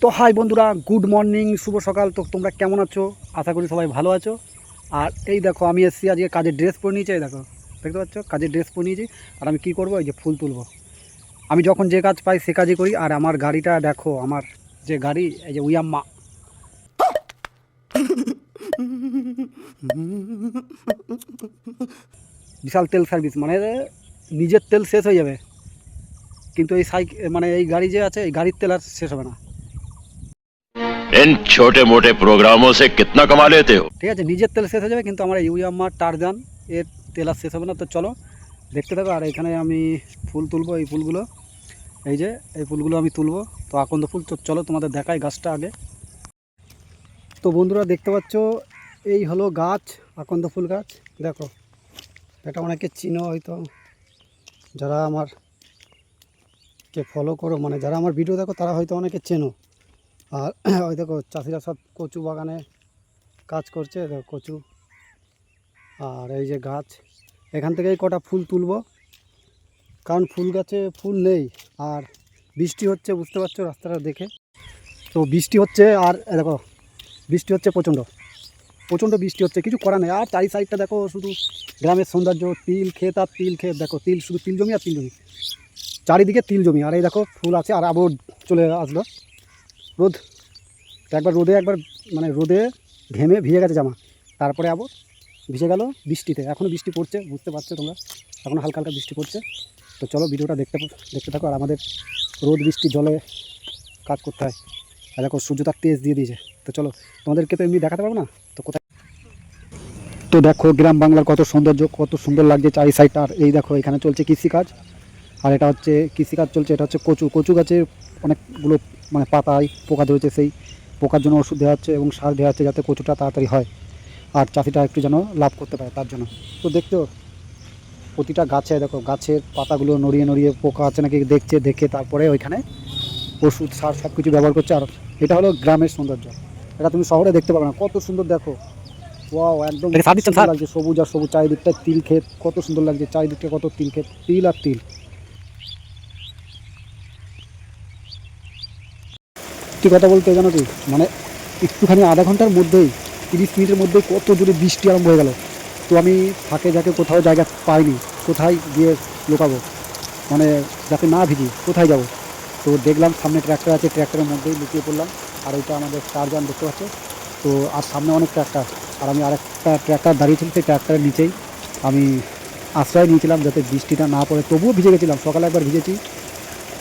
তো হাই বন্ধুরা, good morning, শুভ সকাল। তো তোমরা কেমন আছো? আশা করি সবাই ভালো আছো। আর এই দেখো, আমি এসেছি আজকে কাজের ড্রেস পরে নিয়েছি, এই দেখো, দেখতে পাচ্ছ? কাজের ড্রেস পরে নিয়েছি, আর আমি কী করব? এই যে ফুল তুলবো। আমি যখন যে কাজ পাই সে কাজই করি, আর আমার গাড়িটা দেখো, আমার যে গাড়ি, এই যে উইয়াম্মা। বিশাল তেল সার্ভিস মানে নিজের তেল শেষ হয়ে যাবে। কিন্তু এই সাইকেল মানে এই গাড়ি যে আছে এই গাড়ির তেল আর শেষ হবে না इन छोटे मोटे प्रोग्रामों से कितना कमा लेते हो ঠিক আছে নিজের তেল শেষ হয়ে যাবে কিন্তু আমার এই ইউএমআর টারজান এর তেল আর শেষ হবে না তো চলো দেখতে থাকো আর এখানে আমি ফুল তুলবো এই ফুলগুলো এই যে এই ফুলগুলো আমি তুলবো তো আকন্দ ফুল তো চলো তোমাদের দেখাই গাছটা আগে তো বন্ধুরা দেখতে পাচ্ছ এই হলো গাছ আকন্দ ফুল গাছ দেখো এটা অনেকে চিনো হয়তো যারা আমার কে ফলো করো। মানে যারা আমার ভিডিও দেখো, তারা হয়তো অনেকে চেনো। আর ওই দেখো, চাষিরা সব কচু বাগানে কাজ করছে, দেখো কচু। আর এই যে গাছ, এখান থেকেই কটা ফুল তুলব। কারণ ফুল গাছে ফুল নেই, আর বৃষ্টি হচ্ছে, বুঝতে পারছ রাস্তাটা দেখে। তো বৃষ্টি হচ্ছে, আর দেখো, বৃষ্টি হচ্ছে প্রচণ্ড। প্রচণ্ড বৃষ্টি হচ্ছে, কিছু করা নেই। আর চারি সাইডটা দেখো, শুধু গ্রামের সৌন্দর্য, তিল ক্ষেত আর তিল ক্ষেত, দেখো, তিল শুধু তিল জমি আর তিল জমি। চারিদিকে তিল জমি। আর এই দেখো ফুল আছে, আর আবার চলে আসলো। রোদ। একবার রোদে, একবার মানে রোদে ঘেমে ভিজে গেছে জামা। তারপরে আবার ভিজে গেল বৃষ্টিতে। এখনও বৃষ্টি পড়ছে, বুঝতে পারছ তোমরা? এখনও হালকা হালকা বৃষ্টি পড়ছে। তো চলো ভিডিওটা দেখতে দেখতে থাকো। আর আমাদের রোদ, বৃষ্টি, জলে কাজ করতে হয়। আর দেখো সূর্য তার তেজ দিয়ে দিয়েছে। তো চলো, তোমাদেরকে তো এমনি দেখাতে পারব না? তো কোথায় তো দেখো গ্রাম বাংলার কত সৌন্দর্য, কত সুন্দর লাগছে চারি সাইডটা আর এই দেখো, এখানে চলছে কৃষিকাজ। আর এটা হচ্ছে কৃষিকাজ চলছে এটা হচ্ছে কচু কচু গাছের অনেকগুলো মানে পাতায় পোকা ধরেছে সেই পোকার জন্য ওষুধ দেওয়া হচ্ছে এবং সার দেওয়া হচ্ছে যাতে কচুটা তাড়াতাড়ি হয় আর চাষিটা একটু যেন লাভ করতে পারে তার জন্য। তো দেখতেও প্রতিটা গাছে দেখো গাছের পাতাগুলো নড়িয়ে নড়িয়ে পোকা আছে নাকি দেখছে দেখে তারপরে ওইখানে ওষুধ সার সব কিছু ব্যবহার করছে। আর এটা হলো গ্রামের সৌন্দর্য। এটা তুমি শহরে দেখতে পাবে না কত সুন্দর দেখো। ওয়াও একদম? লাগছে সবুজ আর সবুজ চারিদিকটা তিল ক্ষেত কত সুন্দর লাগছে চারিদিকটা কত তিল ক্ষেত তিল আর তিল। সত্যি কথা বলতে জানো কি? মানে একটুখানি আধা ঘণ্টার মধ্যেই, তিরিশ মিনিটের মধ্যে কত জোরে বৃষ্টি আরম্ভ হয়ে গেল। তো আমি ফাঁকে যাকে কোথাও জায়গা পাইনি, কোথায় গিয়ে লুকাবো? মানে যাতে না ভিজি, কোথায় যাব? তো দেখলাম সামনে ট্র্যাক্টর আছে, ট্র্যাক্টরের মধ্যেই লুকিয়ে পড়লাম। আর ওইটা আমাদের চারজন দেখতে পাচ্ছে। তো আর সামনে অনেক ট্র্যাক্টর। আর আমি আরেকটা ট্র্যাক্টর দাঁড়িয়ে ছিল সেই ট্র্যাক্টরের নিচেই। আমি আশ্রয় নিয়েছিলাম যাতে বৃষ্টিটা না পড়ে, তবুও ভিজে গেছিলাম। সকালে একবার ভিজেছি,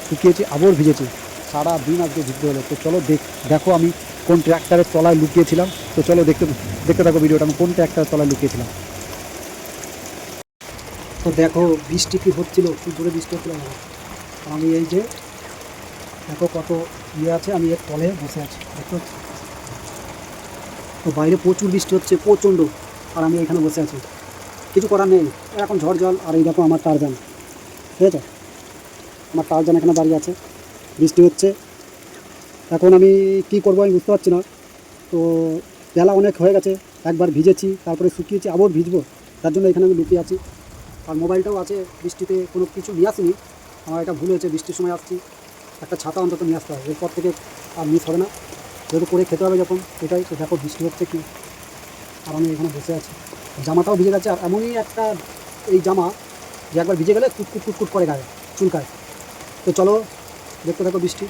শুকিয়েছি, আবার ভিজেছি। সারা দিন আজকে ভিজতে হলো। তো চলো দেখ, দেখো আমি কোন ট্র্যাক্টরের তলায় লুকিয়েছিলাম। তো চলো দেখতে দেখতে থাকো ভিডিওটা, আমি কোন ট্র্যাক্টরের তলায় লুকিয়েছিলাম। তো দেখো, বৃষ্টি কি হচ্ছিল? কি জোরে বৃষ্টি হচ্ছিল। আমি এই যে, দেখো কত ইয়ে আছে, আমি এর তলে বসে আছি দেখো তো বাইরে প্রচুর বৃষ্টি হচ্ছে, প্রচণ্ড। আর আমি এখানে বসে আছি। কিছু করার নেই, এখন ঝড় জল, আর এই দেখো আমার টারজান। ঠিক আছে? আমার টারজান এখানে দাঁড়িয়ে আছে। বৃষ্টি হচ্ছে। এখন আমি কি করব আমি বুঝতে পারছি না। তো বেলা অনেক হয়ে গেছে, একবার ভিজেছি, তারপরে শুকিয়েছি, আবার ভিজবো। তার জন্য এখানে আমি লুকিয়ে আছি। আর মোবাইলটাও আছে, বৃষ্টিতে কোনো কিছু নিয়ে আসিনি। আমার এটা ভুল হয়েছে, বৃষ্টির সময় আসছি। একটা ছাতা অন্তত নিয়ে আসতে হবে এরপর থেকে আর মিস হবে না। যেহেতু করে খেতে হবে যখন, এটাই। তো দেখো বৃষ্টি হচ্ছে কি। আর আমি এখানে বসে আছি। জামাটাও ভিজে গেছে। আর এমনই একটা এই জামা যে একবার ভিজে গেলে কুটকুট কুটকুট করে গায়ে, চুলকায়। তো চলো দেখতে থাকো বৃষ্টি।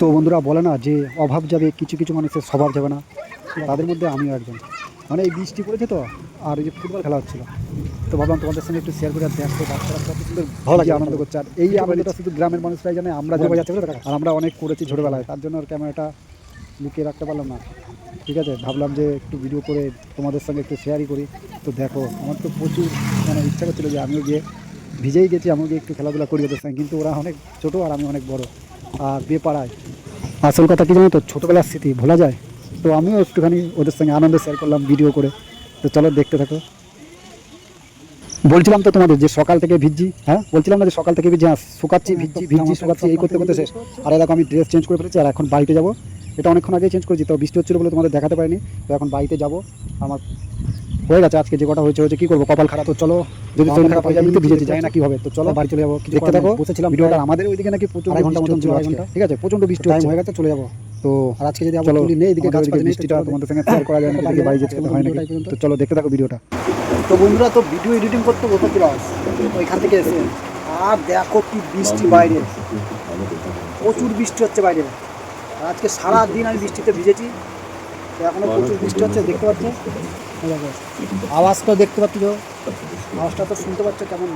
তো বন্ধুরা বলে না যে অভাব যাবে কিছু কিছু মানুষের স্বভাব যাবে না। তাদের মধ্যে আমিও একজন। মানে এই বৃষ্টি পড়েছে তো আর এই যে ফুটবল খেলা হচ্ছিল। তো ভাবলাম তোমাদের সঙ্গে একটু শেয়ার করে দেখো বাচ্চারা কত সুন্দর ভালো লাগে আনন্দ করছে। আর এই আনন্দটা শুধু গ্রামের মানুষরাই জানে আমরা জানি আর আমরা অনেক করেছি ছোটোবেলায়। তার জন্য আর ক্যামেরাটা লুকিয়ে রাখতে পারলাম না। ঠিক আছে ভাবলাম যে একটু ভিডিও করে তোমাদের সঙ্গে একটু শেয়ারই করি। তো দেখো আমার তো প্রচুর মানে ইচ্ছা করছিল যে আমিও গিয়ে ভিজেই গেছি গিয়ে একটু খেলাধুলা করি ওদের সঙ্গে কিন্তু ওরা অনেক ছোটো আর আমি অনেক বড়। আর বিয়ে পাড়ায় আসল কথা কি জানো তো ছোটোবেলার স্মৃতি ভোলা যায়। তো আমিও একটুখানি ওদের সঙ্গে আনন্দ শেয়ার করলাম ভিডিও করে। তো চলো দেখতে থাকো। বলছিলাম তো তোমাদের যে সকাল থেকে ভিজছি হ্যাঁ? বলছিলাম না যে সকাল থেকে ভিজছি হ্যাঁ শুকাচ্ছি ভিজছি ভিজছি শুকাচ্ছি এই করতে করতে শেষ। আর দেখো আমি ড্রেস চেঞ্জ করে ফেলেছি আর এখন বাড়িতে যাব। এটা অনেকক্ষণ আগে চেঞ্জ করেছি তো বৃষ্টি হচ্ছিল বলে তোমাদের দেখাতে পারিনি। তো এখন বাড়িতে যাব আমার হয়ে গেছে আজকে যে কটা হয়েছে হয়েছে কি করব? কপাল খারাপ তো চলো। যদি শরীর খারাপ হয়ে যায় আমি তো ভিজেছি যাই না কি হবে? তো চলো। বাড়ি চলে যাব দেখতে থাকো। বসেছিলাম ভিডিওটা আমাদের ওইদিকে নাকি প্রচুর ঘণ্টা মতন ছিল ঠিক আছে প্রচণ্ড বৃষ্টি টাইম হয়ে গেছে চলে যাব। তো আর আজকে যদি চলো, নেই এদিকে গাছ বৃষ্টিটা তোমাদের সঙ্গে শেয়ার করা যায় না এদিকে বাড়ি যেতে হয় নাকি? তো চলো দেখতে থাকো ভিডিওটা। তো বন্ধুরা তো ভিডিও এডিটিং করতে বসেছিলাম ওইখান থেকে এসে আর দেখো কি বৃষ্টি বাইরে। প্রচুর বৃষ্টি হচ্ছে বাইরে। আজকে সারা দিন আমি বৃষ্টিতে ভিজেছি। তো এখনও প্রচুর বৃষ্টি হচ্ছে, দেখতে পাচ্ছ আওয়াজ তো দেখতে পাচ্ছ আওয়াজটা তো শুনতে পাচ্ছ কেমন?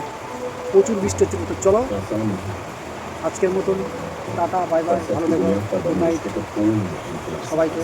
প্রচুর বৃষ্টি হচ্ছে, তো চলো। আজকের মতন টাটা, বাই বাই, ভালো থাকবে গুড নাইট। সবাইকে।